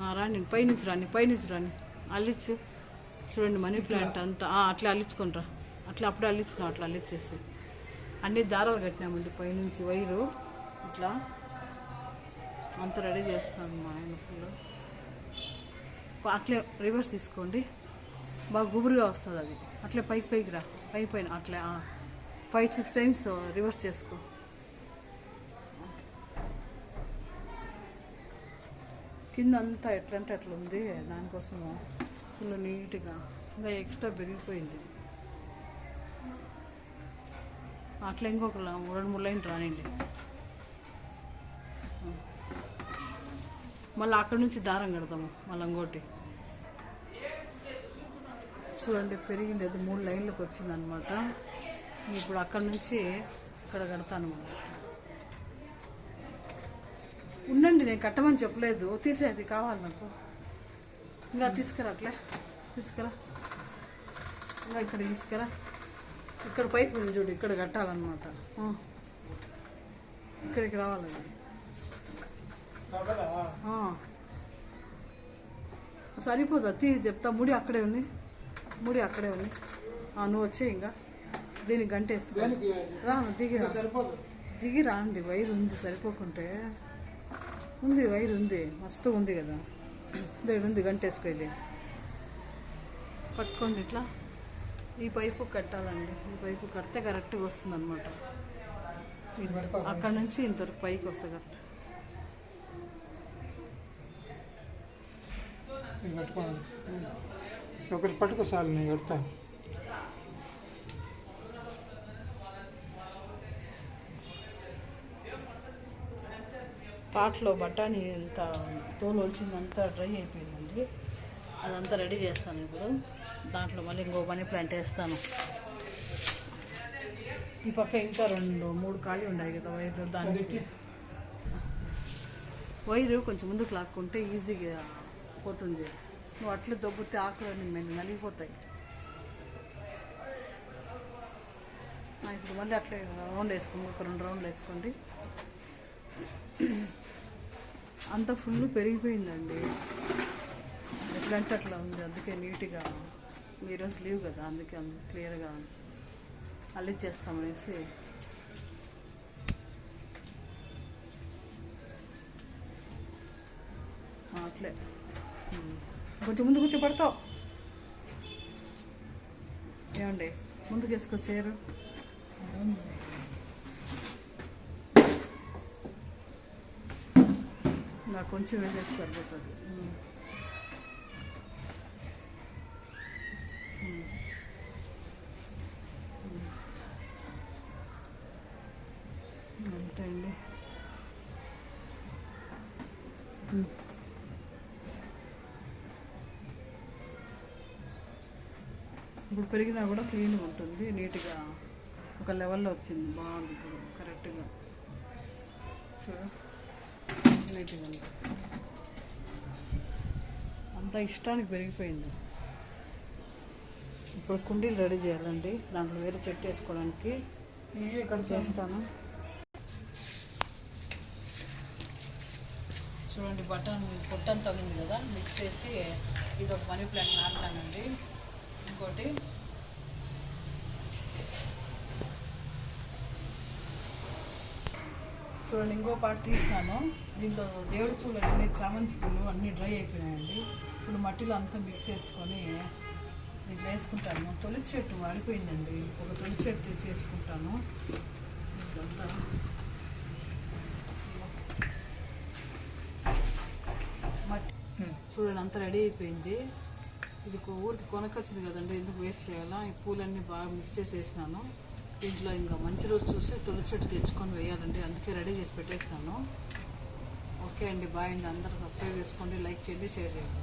ఆ, రాండి పైనుంచి రాండి పైనుంచి రాండి అల్లిచ్చు. చూడండి మనీ ప్లాంట్ అంతా. అట్లా అల్లించుకుంటారా అట్లా అప్పుడే అల్లించుకున్నాం అట్లా అల్లిచ్చేసి. అన్ని దారాలు కట్టినామండి పైనుంచి వైరు. ఇట్లా. అంతా రెడీ చేస్తాను మా ఆయన ఫుల్ అట్లే రివర్స్ తీసుకోండి. బాగా గుబురుగా వస్తుంది అది. అట్లే పైకి పైకి రా. పై పైన అట్లే ఫైవ్ సిక్స్ టైమ్స్ రివర్స్ చేసుకో. కింద అంతా ఎట్లంటే అట్లా ఉంది దానికోసము ఫుల్ నీట్గా ఇంకా ఎక్స్ట్రా పెరిగిపోయింది. అట్లా ఇంకొక రెండు మూడు లైన్ రానండి మళ్ళీ అక్కడి నుంచి దారం కడతాము మళ్ళీ ఇంకోటి. చూడండి పెరిగింది అది మూడు లైన్లకు వచ్చిందనమాట ఇప్పుడు అక్కడి నుంచి ఇక్కడ కడతాను. ఉండండి నేను కట్టమని చెప్పలేదు. తీసేది కావాలి నాకు. ఇంకా తీసుకురా అట్లే. తీసుకురా. ఇంకా ఇక్కడ తీసుకురా. ఇక్కడ పైపు ఉంది చూడు ఇక్కడ కట్టాలన్నమాట. ఇక్కడికి రావాలి అది. ఆ. సరిపోదా తీ చెప్తా. ముడి అక్కడే ఉంది. ముడి అక్కడే ఉంది. నువ్వు వచ్చే ఇంకా. దీనికి గంటేసుకో. రా. నువ్వు దిగి దిగి రాండి వైర్ ఉంది సరిపోకుంటే. ఉంది వైర్ ఉంది. మస్తు ఉంది కదా. దగ్గర ఉంది గంటేసుకో ఇది. పట్టుకోండి ఇట్లా. ఈ పైపు కట్టాలండి. ఈ పైపు కడితే కరెక్ట్గా వస్తుంది అనమాట అక్కడ నుంచి ఇంతవరకు పైకి వస్తుంది కరెక్ట్. ఒకటి పట్టుకో చాలు నేను కడతా. పాటలో బఠానీ ఎంత తోలు వచ్చిందంతా డ్రై అయిపోయిందండి. అదంతా రెడీ చేస్తాను ఇప్పుడు. దాంట్లో మళ్ళీ ఇంకో మనీ ప్లాంట్ వేస్తాను. ఈ పక్క ఇంకా రెండు మూడు ఖాళీ ఉన్నాయి కదా వైర్ దానికి వైరు కొంచెం ముందుకు లాక్కుంటే ఈజీగా పోతుంది. నువ్వు అట్లే దొబ్బితే ఆకులు మెల్లి నలిగిపోతాయి. ఇప్పుడు మళ్ళీ అట్లే రౌండ్ వేసుకోండి. ఒక రెండు రౌండ్లు వేసుకోండి. అంత ఫుల్ పెరిగిపోయిందండి. ఎట్లంటే అట్లా ఉంది? అందుకే నీట్గా ఈరోజు లీవ్ కదా అందుకే అంత క్లియర్గా అల్లిచ్చేస్తామనేసి ఆ, అట్లే. కొంచెం ముందు కూర్చోబడతావు. ఏమండి? ముందుకు వేసుకొచ్చారు నాకు కొంచెం వేసేసి సరిపోతుంది. అంతే అండి. ఇప్పుడు పెరిగినా కూడా క్లీన్గా ఉంటుంది నీట్గా ఒక లెవెల్లో వచ్చింది. బాగుంది ఇప్పుడు కరెక్ట్గా. చూడండి నీట్గా ఉంది ఇష్టానికి పెరిగిపోయింది. ఇప్పుడు కుండీలు రెడీ చేయాలండి. దాంట్లో వేరే చెట్టు వేసుకోవడానికి. నేను ఇక్కడ చేస్తాను. చూడండి బటన్ పొట్టంతా ఉంది కదా మిక్స్ చేసి ఇది ఒక మనీ ప్లాంట్ నాటుతానండి. ఇంకోటి చూడండి ఇంకో పార్ట్ తీసినాను. దీంట్లో దేవుడి పూలు అన్ని చామంతి పూలు అన్నీ డ్రై అయిపోయినాయండి. ఇప్పుడు మట్టిలో అంతా మిక్స్ చేసుకొని దీంట్లో వేసుకుంటాను. తొలి చెట్టు వాడిపోయిందండి ఒక తొలి చెట్టు చేసుకుంటాను. ఇదంతా. మట్టి చూడండి అంతా రెడీ అయిపోయింది. ఇది ఊరికి కొనకొచ్చింది కదండి. ఎందుకు వేస్ట్ చేయాలా? ఈ పూలన్నీ బాగా మిక్స్ చేసి వేసినాను దీంట్లో ఇంకా మంచి రోజు చూసి తొలి చెట్టు తెచ్చుకొని వేయాలండి. అందుకే రెడీ చేసి పెట్టేసినాను ఓకే అండి బాయ్ అండి. అందరూ సబ్స్క్రైబ్ చేసుకోండి లైక్ చేయండి షేర్ చేయండి.